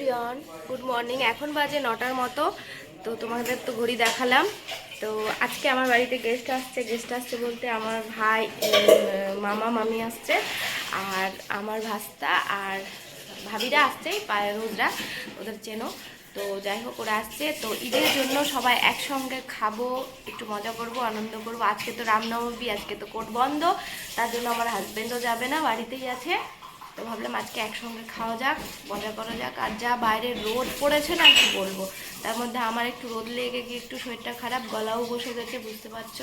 Everyone, good morning. এখন বাজে নটার মতো, তো তোমাদের তো ঘড়ি দেখালাম। তো আজকে আমার বাড়িতে গেস্ট আসছে। গেস্ট আসছে বলতে আমার ভাই মামা, মামি আসছে, আর আমার ভাস্তা আর ভাবিরা আসছে পায়রুদরা ওদের চেনো। তো যাই হোক, ওরা আসছে। তো ঈদের জন্য সবাই একসঙ্গে খাব, একটু মজা করব, আনন্দ করব। আজকে তো রামনবমী, আজকে তো কোর্ট বন্ধ। তার জন্য আমার হাজব্যান্ডও যাবে না, বাড়িতেই আছে। তো ভাবলাম আজকে একসঙ্গে খাওয়া যাক, মজা করা যাক। আর যা বাইরে রোদ পড়েছে না, কি বলব? তার মধ্যে আমার একটু রোদ লেগে গিয়ে একটু শরীরটা খারাপ, গলাও বসে গেছে, বুঝতে পারছ?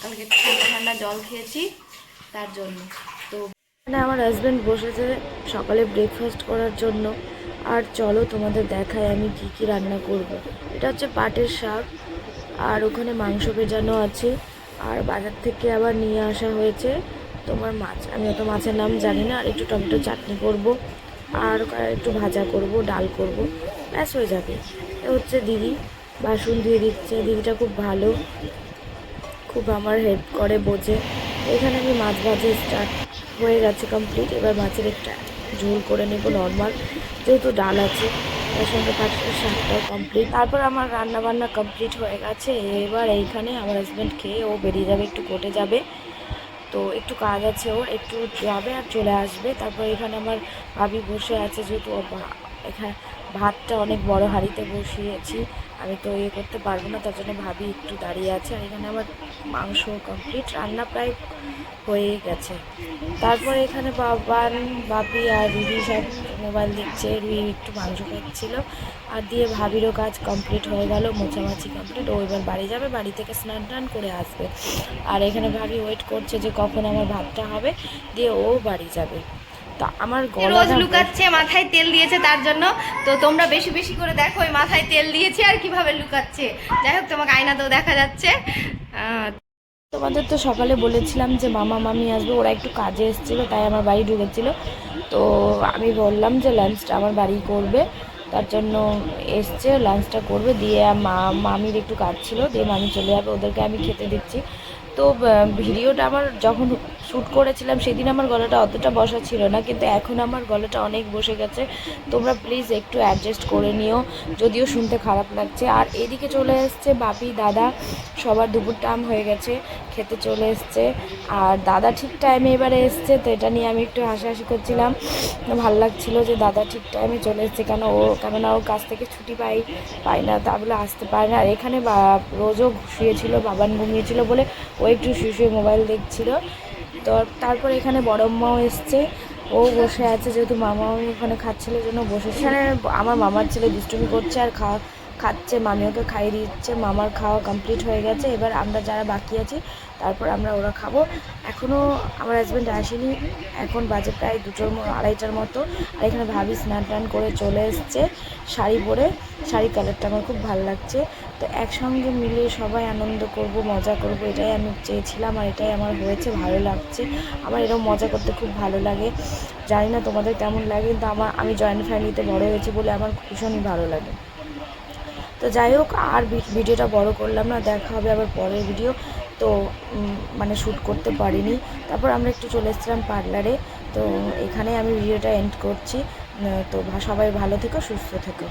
কালকে ঠান্ডা ঠান্ডা জল খেয়েছি, তার জন্য। তো মানে আমার হাজব্যান্ড বসেছে সকালে ব্রেকফাস্ট করার জন্য। আর চলো তোমাদের দেখায় আমি কি কি রান্না করব। এটা হচ্ছে পাটের শাক, আর ওখানে মাংস ভেজানো আছে। আর বাজার থেকে আবার নিয়ে আসা হয়েছে। তোমার মাছ। আমি অত মাছের নাম জানি না, আর একটু টমেটো চাটনি করব, আর একটু ভাজা করব, ডাল করব, ব্যাস হয়ে যাবে। হচ্ছে দিদি বাসন ধুয়ে দিচ্ছে। দিদিটা খুব ভালো, খুব আমার হেল্প করে, বোঝে। এখানে আমি মাছ ভাজা স্টার্ট হয়ে গেছে কমপ্লিট এবার মাছের একটা ঝোল করে নেব নর্মাল যেহেতু ডাল আছে, তার সঙ্গে পাঁচটা শাকটাও কমপ্লিট তারপর আমার রান্না বান্না কমপ্লিট হয়ে গেছে। এবার এইখানে আমার হাজব্যান্ড খেয়ে ও বেরিয়ে যাবে, একটু কোর্টে যাবে। তো একটু কাজ আছে ওর, একটু যাবে আর চলে আসবে। তারপর এখানে আমার ভাবি বসে আছে যেহেতু এখানে ভাতটা অনেক বড় হাঁড়িতে বসিয়েছি। আমি তো ইয়ে করতে পারব না, তার জন্য ভাবি একটু দাঁড়িয়ে আছে। আর এখানে আমার মাংস কমপ্লিট রান্না প্রায় হয়ে গেছে। তারপর এখানে বাবান, বাপি আর রুবি সব মোবাইল দেখছে রুবি একটু মাংস খাচ্ছিল। আর দিয়ে ভাবিরও কাজ কমপ্লিট হয়ে গেল, মোছামাছি কমপ্লিট ও এবার বাড়ি যাবে, বাড়ি থেকে স্নান টান করে আসবে। আর এখানে ভাবি ওয়েট করছে যে কখন আমার ভাতটা হবে, দিয়ে ও বাড়ি যাবে। তা আমার রোজ লুকাচ্ছে মাথায় তেল দিয়েছে তার জন্য। তো তোমরা বেশি বেশি করে দেখো ওই মাথায় তেল দিয়েছে আর কীভাবে লুকাচ্ছে। যাই হোক তোমাকে আয়নাতেও দেখা যাচ্ছে। তোমাদের তো সকালে বলেছিলাম যে মামা মামি আসবে ওরা একটু কাজে এসেছিল তাই আমার বাড়ি ঢুকেছিল। তো আমি বললাম যে লাঞ্চটা আমার বাড়ি করবে তার জন্য এসছে লাঞ্চটা করবে। দিয়ে মা মামির একটু কাজ ছিল দিয়ে মামি চলে যাবে ওদেরকে আমি খেতে দিচ্ছি। তো ভিডিওটা আমার যখন শ্যুট করেছিলাম সেদিন আমার গলাটা অতটা বসা ছিল না, কিন্তু এখন আমার গলাটা অনেক বসে গেছে। তোমরা প্লিজ একটু অ্যাডজাস্ট করে নিও, যদিও শুনতে খারাপ লাগছে। আর এদিকে চলে এসছে বাপি, দাদা, সবার দুপুর টাইম হয়ে গেছে, খেতে চলে এসছে। আর দাদা ঠিক টাইমে এবারে এসছে, তো এটা নিয়ে আমি একটু হাসাহাসি করছিলাম। ভালো লাগছিল যে দাদা ঠিক টাইমে চলে এসছে, কেন ও, কেননা ওর কাছ থেকে ছুটি পাই পাই না, তা বলে আসতে পারে না। আর এখানে রোজও শুয়েছিল, বাবান ঘুমিয়েছিল বলে ও একটু শুয়ে শুয়ে মোবাইল দেখছিল। তো তারপর এখানে বড় মাও এসছে। ও বসে আছে যেহেতু মামাও ওখানে খাচ্ছিল জন্য বসে এখানে আমার মামার ছেলে দুষ্টুমি করছে আর খাওয়া খাচ্ছে, মামি ওকে খাইয়ে দিচ্ছে। মামার খাওয়া কমপ্লিট হয়ে গেছে। এবার আমরা যারা বাকি আছি, তারপর আমরা ওরা খাব। এখনও আমার হাজব্যান্ড আসেনি। এখন বাজে প্রায় দুটোর আড়াইটার মতো। আর এখানে ভাবি স্নান টান করে চলে এসছে শাড়ি পরে। শাড়ি কালারটা আমার খুব ভালো লাগছে। তো একসঙ্গে মিলে সবাই আনন্দ করব, মজা করব, এটাই আমি চেয়েছিলাম আর এটাই আমার হয়েছে, ভালো লাগছে। আমার এরকম মজা করতে খুব ভালো লাগে। জানি না তোমাদের কেমন লাগে, কিন্তু আমার, আমি জয়েন্ট ফ্যামিলিতে বড় হয়েছি বলে আমার ভীষণই ভালো লাগে। তো যাই হোক, আর ভিডিওটা বড় করলাম না, দেখা হবে আবার পরের ভিডিও তো মানে শ্যুট করতে পারিনি। তারপর আমরা একটু চলে এসেছিলাম পার্লারে তো এখানে আমি ভিডিওটা এন্ড করছি। তো সবাই ভালো থেকো, সুস্থ থেকো।